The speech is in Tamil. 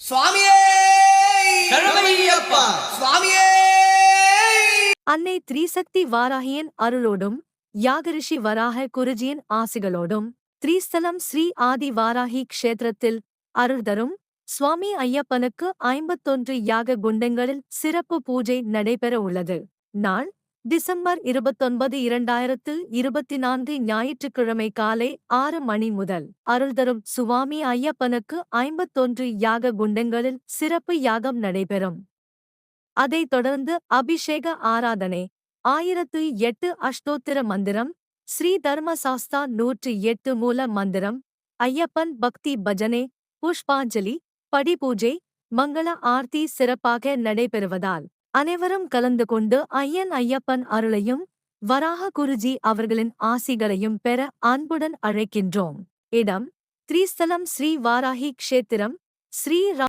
சுவாமியே! சுவாமியே! அன்னை திரிசக்தி வாராகியின் அருளோடும் யாகரிஷி வராக குருஜியின் ஆசிகளோடும் திரிஸ்தலம் ஸ்ரீ ஆதி வாராகி க்ஷேத்திரத்தில் அருள் தரும் சுவாமி ஐயப்பனுக்கு ஐம்பத்தொன்று யாக குண்டங்களில் சிறப்பு பூஜை நடைபெற உள்ளது. நாள் டிசம்பர் இருபத்தொன்பது இரண்டாயிரத்து இருபத்தி நான்கு ஞாயிற்றுக்கிழமை காலை ஆறு மணி முதல் அருள்தரும் சுவாமி ஐயப்பனுக்கு ஐம்பத்தொன்று யாக குண்டங்களில் சிறப்பு யாகம் நடைபெறும். அதைத் தொடர்ந்து அபிஷேக ஆராதனை ஆயிரத்து எட்டு அஷ்டோத்திர மந்திரம் ஸ்ரீ தர்மசாஸ்தா நூற்று எட்டு மூல மந்திரம் ஐயப்பன் பக்தி பஜனை புஷ்பாஞ்சலி படிபூஜை மங்கள ஆர்த்தி சிறப்பாக நடைபெறுவதால் அனைவரும் கலந்து கொண்டு ஐயன் ஐயப்பன் அருளையும் வராக குருஜி அவர்களின் ஆசிகளையும் பெற அன்புடன் அழைக்கின்றோம். இடம் திரிஸ்தலம் ஸ்ரீ வாராகி க்ஷேத்திரம் ஸ்ரீ ரா